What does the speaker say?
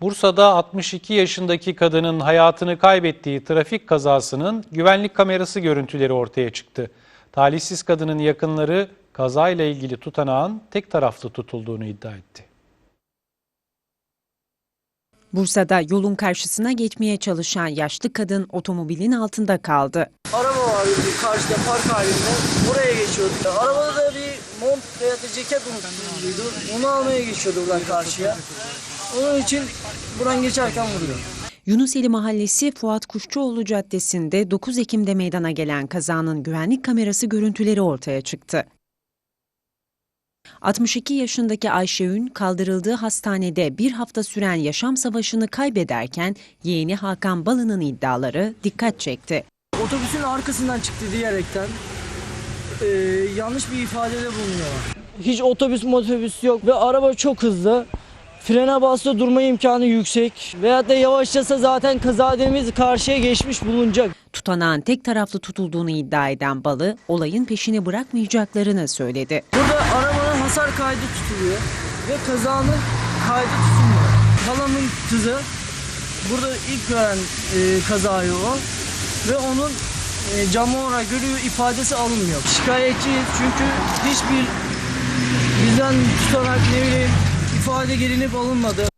Bursa'da 62 yaşındaki kadının hayatını kaybettiği trafik kazasının güvenlik kamerası görüntüleri ortaya çıktı. Talihsiz kadının yakınları kazayla ilgili tutanağın tek taraflı tutulduğunu iddia etti. Bursa'da yolun karşısına geçmeye çalışan yaşlı kadın otomobilin altında kaldı. Araba vardı karşıda park halinde. Oraya geçiyordu. Arabada da bir mont veya da ceket unutulduydu. Onu almaya geçiyordu buradan karşıya. Onun için buradan geçerken vuruyor. Yunuseli Mahallesi Fuat Kuşçuoğlu Caddesi'nde 9 Ekim'de meydana gelen kazanın güvenlik kamerası görüntüleri ortaya çıktı. 62 yaşındaki Ayşe Ün kaldırıldığı hastanede bir hafta süren yaşam savaşını kaybederken yeğeni Hakan Balı'nın iddiaları dikkat çekti. Otobüsün arkasından çıktı diyerekten e, yanlış bir ifadede bulunuyorlar. Hiç otobüs motobüs yok ve araba çok hızlı. Frene bastı durma imkanı yüksek. Veyahut da yavaşlasa zaten kazademiz karşıya geçmiş bulunacak. Tutanağın tek taraflı tutulduğunu iddia eden Balı, olayın peşini bırakmayacaklarını söyledi. Burada arabanın hasar kaydı tutuluyor ve kazanın kaydı tutulmuyor. Halamın kızı burada ilk gören e, kazayı o ve onun e, canlı olarak görüyor ifadesi alınmıyor. Şikayetçiyiz çünkü hiçbir bizden tutanak ne bileyim ifade gelinip alınmadı.